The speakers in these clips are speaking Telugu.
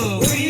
Whoa.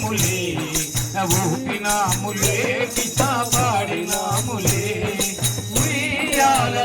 పాడినాములే ఊపినాములే పిత పాడినాములే ఉయ్యాల